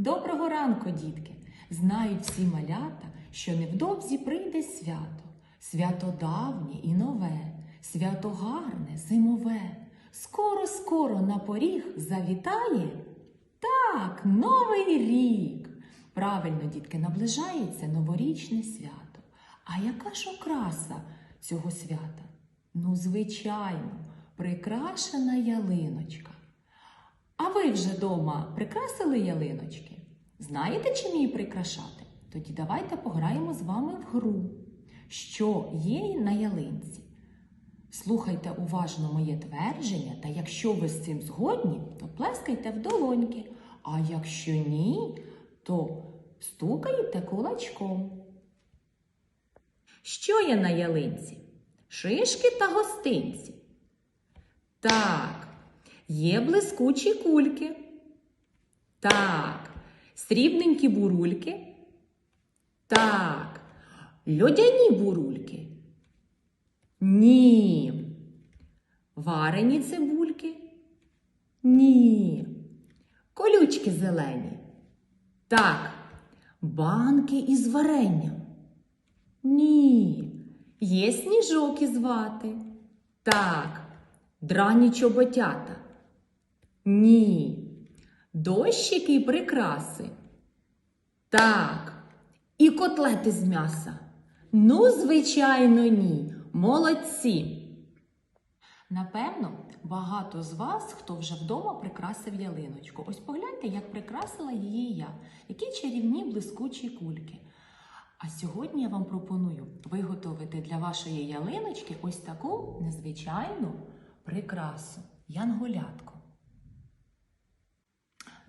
Доброго ранку, дітки! Знають всі малята, що невдовзі прийде свято. Свято давнє і нове, свято гарне, зимове. Скоро, скоро на поріг завітає. Так, новий рік. Правильно, дітки, наближається новорічне свято. А яка ж окраса цього свята? Ну, звичайно, прикрашена ялиночка. А ви вже дома прикрасили ялиночки? Знаєте, чим її прикрашати? Тоді давайте пограємо з вами в гру. Що є на ялинці? Слухайте уважно моє твердження, та якщо ви з цим згодні, то плескайте в долоньки. А якщо ні, то стукайте кулачком. Що є на ялинці? Шишки та гостинці. Так, є блискучі кульки. Так, срібненькі бурульки. Так, льодяні бурульки. Ні. Варені цибульки? Ні. Колючки зелені. Так. Банки із варенням. Ні. Є сніжок із вати. Так. Драні чоботята. Ні. Дощики і прикраси. Так. І котлети з м'яса. Ну, звичайно, ні. Молодці. Напевно, багато з вас, хто вже вдома прикрасив ялиночку. Ось погляньте, як прикрасила її я. Які чарівні блискучі кульки. А сьогодні я вам пропоную виготовити для вашої ялиночки ось таку незвичайну прикрасу янголятку.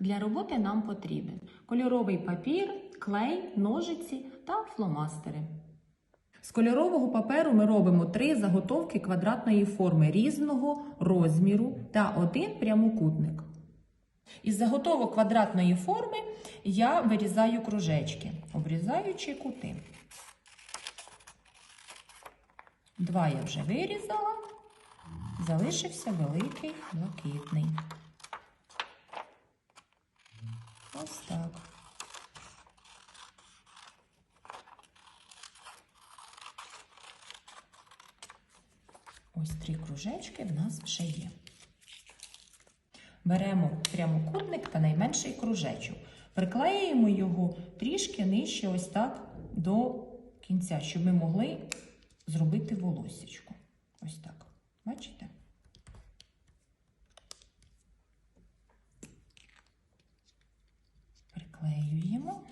Для роботи нам потрібен кольоровий папір, клей, ножиці та фломастери. З кольорового паперу ми робимо три заготовки квадратної форми різного розміру та один прямокутник. Із заготовок квадратної форми я вирізаю кружечки, обрізаючи кути. Два я вже вирізала, залишився великий блакитний. Ось так. Ось три кружечки в нас вже є. Беремо прямокутник та найменший кружечок. Приклеюємо його трішки нижче, ось так, до кінця, щоб ми могли зробити волосечко. Ось так. Бачите? Приклеюємо.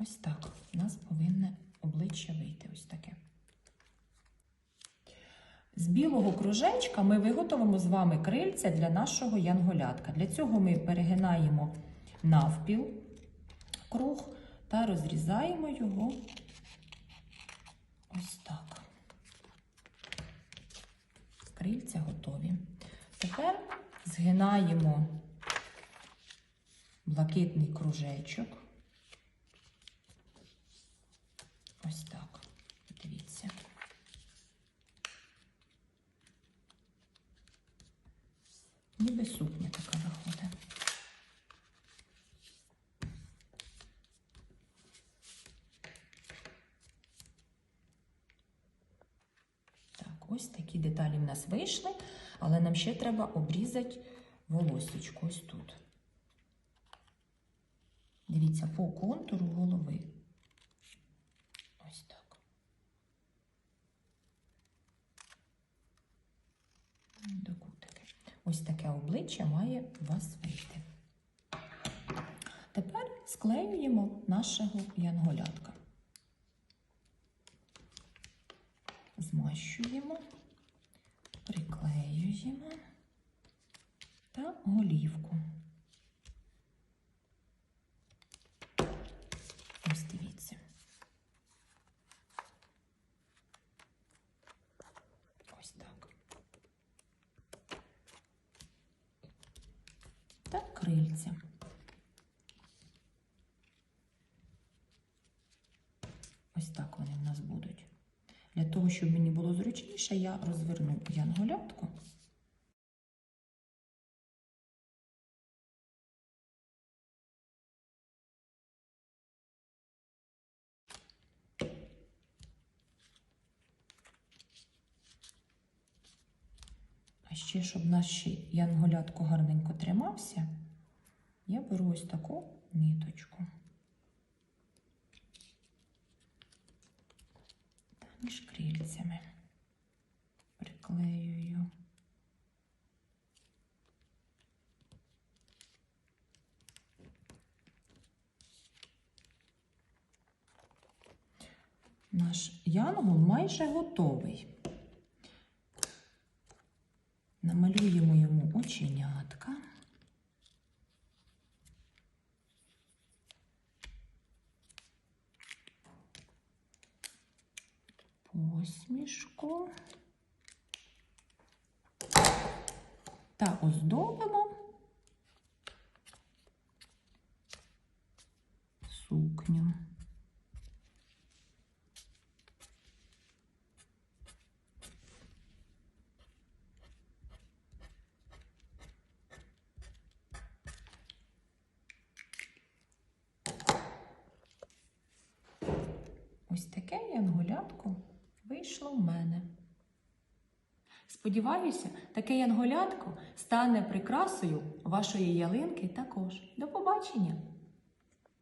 Ось так. У нас повинне обличчя вийти ось таке. З білого кружечка ми виготовимо з вами крильця для нашого янголятка. Для цього ми перегинаємо навпіл круг та розрізаємо його ось так. Крильця готові. Тепер згинаємо блакитний кружечок. Ось так. Дивіться. Ніби сукня така виходить. Так, ось такі деталі в нас вийшли, але нам ще треба обрізати волосечко ось тут. Дивіться, по контуру голови. Ось так. До кутики. Ось таке обличчя має у вас вийти. Тепер склеюємо нашого янголятка. Змащуємо, приклеюємо та голівку. Ось дивіться. Ось так. Та крильця. Ось так вони в нас будуть. Для того, щоб мені було зручніше, я розверну янголятку. Ще, щоб наш янголятко гарненько тримався, я беру ось таку ниточку. Та між крильцями приклеюю. Наш янгол майже готовий. Намалюємо йому оченятка. Посмішку. Та оздобимо сукню. Ось таке янголятко вийшло в мене. Сподіваюся, таке янголятко стане прикрасою вашої ялинки також. До побачення!